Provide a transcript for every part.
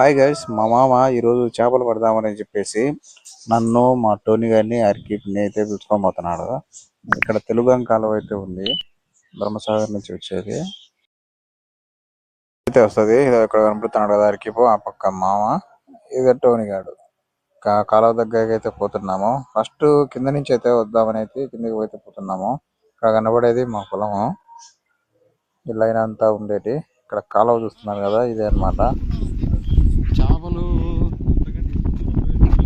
Hi guys మా మామ ఈరోజు చేపలు పడదామని చెప్పేసి నన్ను మా టోనీ గారిని అరికిని అయితే పిలుచుకొని పోతున్నాడు. ఇక్కడ తెలుగు కాలువ అయితే ఉంది. బ్రహ్మసాగర్ నుంచి వచ్చేది. అయితే వస్తుంది. ఇక్కడ కనపడుతున్నాడు కదా అరికిపో ఆ పక్క మామ. ఇది టోనీ గాడు. కాలువ దగ్గరకి అయితే పోతున్నాము. ఫస్ట్ కింద నుంచి అయితే వద్దామని అయితే కిందకి అయితే పోతున్నాము. ఇక్కడ కనబడేది మా పొలము. ఈ లైన్ అంతా ఉండేటి ఇక్కడ కాలువ చూస్తున్నారు కదా ఇదే అన్నమాట చేపలు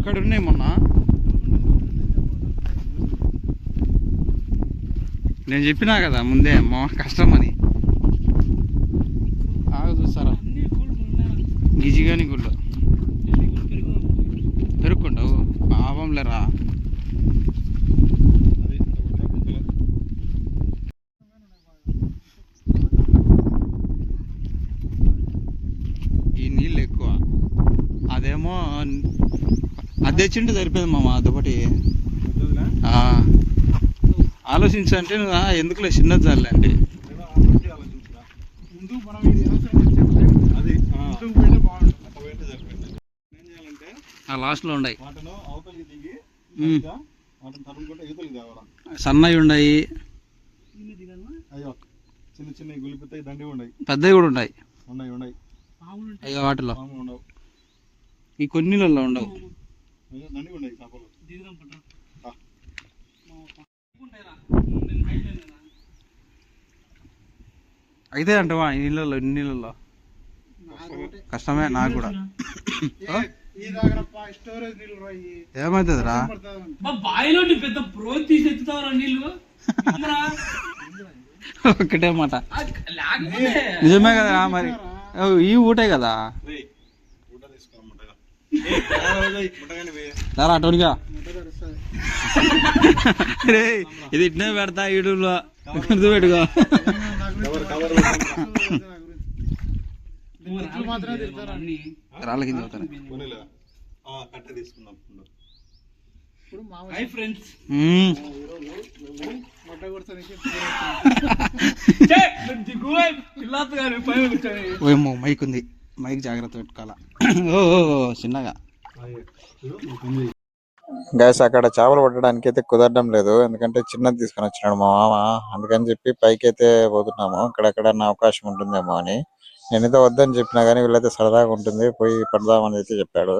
ఇక్కడ ఉన్నాయి మొన్న. నేను చెప్పినా కదా ముందే మా కష్టం అని ఆగ చూస్తారా? గిజిగాని గుళ్ళు. పెరుక్కుండవు. పాపం లేరా ఈ నీళ్ళు ఎక్కువ. అదేమో అది తెచ్చింటే సరిపోయింది మామ అదొకటి. ఆలోచించంటే ఎందుకులే చిన్నది ఆ లాస్ట్లో ఉన్నాయి. సన్నవి ఉన్నాయి. అయ్యో చిన్న చిన్న గులిపితాయి దండి ఉన్నాయి. పెద్దవి కూడా ఉన్నాయి. ఉన్నాయి ఉన్నాయి. అయ్యో వాటిలో. ఈ కొన్నిలలో ఉండవు. ఉన్నాయి చేపలు అయితే అంటవా ఈ నీళ్ళలో ఇన్ని నీళ్ళలో కష్టమే నాకు కూడా. ఏమవుతుందిరా బాయిలోని పెద్ద ప్రో తీసి ఎత్తుతావరా నీళ్ళు. ఒకటే మాట. నిజమే కదా మరి? ఈ ఊటే కదా? అటోనిగా ఇది ఇట్నే పెడతా ఈడులో గుర్తు పెట్టుకో. రాళ్ళ కింద ఫ్రెండ్స్ మైక్ ఉంది. మైక్ జాగ్రత్త పెట్టుకోవాలా? ఓ చిన్నగా. గైస్ అక్కడ చేపలు పట్టడానికి అయితే కుదరడం లేదు. ఎందుకంటే చిన్నది తీసుకొని వచ్చినాడు మా మామ. అందుకని చెప్పి పైకి అయితే పోతున్నాము. అక్కడెక్కడన్నా అవకాశం ఉంటుందేమో అని. నేనైతే వద్దని చెప్పినా కానీ వీళ్ళైతే సరదాగా ఉంటుంది. పోయి పడదామని అయితే చెప్పాడు.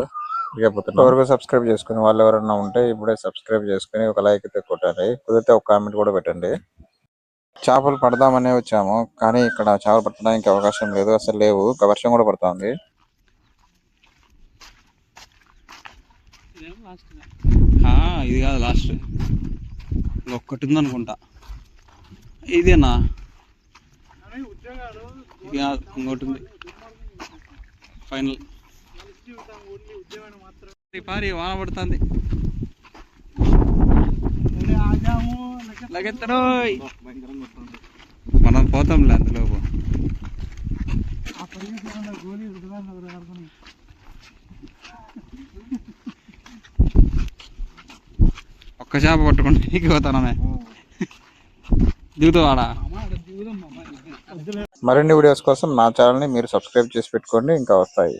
ఇక పోతున్నా. ఎవరికి సబ్స్క్రైబ్ చేసుకుని వాళ్ళు ఎవరైనా ఉంటే ఇప్పుడే సబ్స్క్రైబ్ చేసుకుని ఒక లైక్ అయితే కొట్టండి. కుదిరితే ఒక కామెంట్ కూడా పెట్టండి. చేపలు పడదామనే వచ్చాము కానీ ఇక్కడ చేపలు పట్టడానికి అవకాశం లేదు అసలు లేవు. వర్షం కూడా పడుతుంది. ఆ, ఇది కాదు లాస్ట్. ఒక్కటి ఉంది అనుకుంటా ఇదేనా? ఇది కాదు ఇంకోటి ఉంది. ఫైనల్ పారి వాన పడుతుంది. మనం పోతాంలే అందులోపు. ఒక్క చేప పట్టుకుంటే నీకు పోతానమే. దిగుతావాడా మరిన్ని వీడియోస్ కోసం నా ఛానల్ని మీరు సబ్స్క్రైబ్ చేసి పెట్టుకోండి ఇంకా వస్తాయి.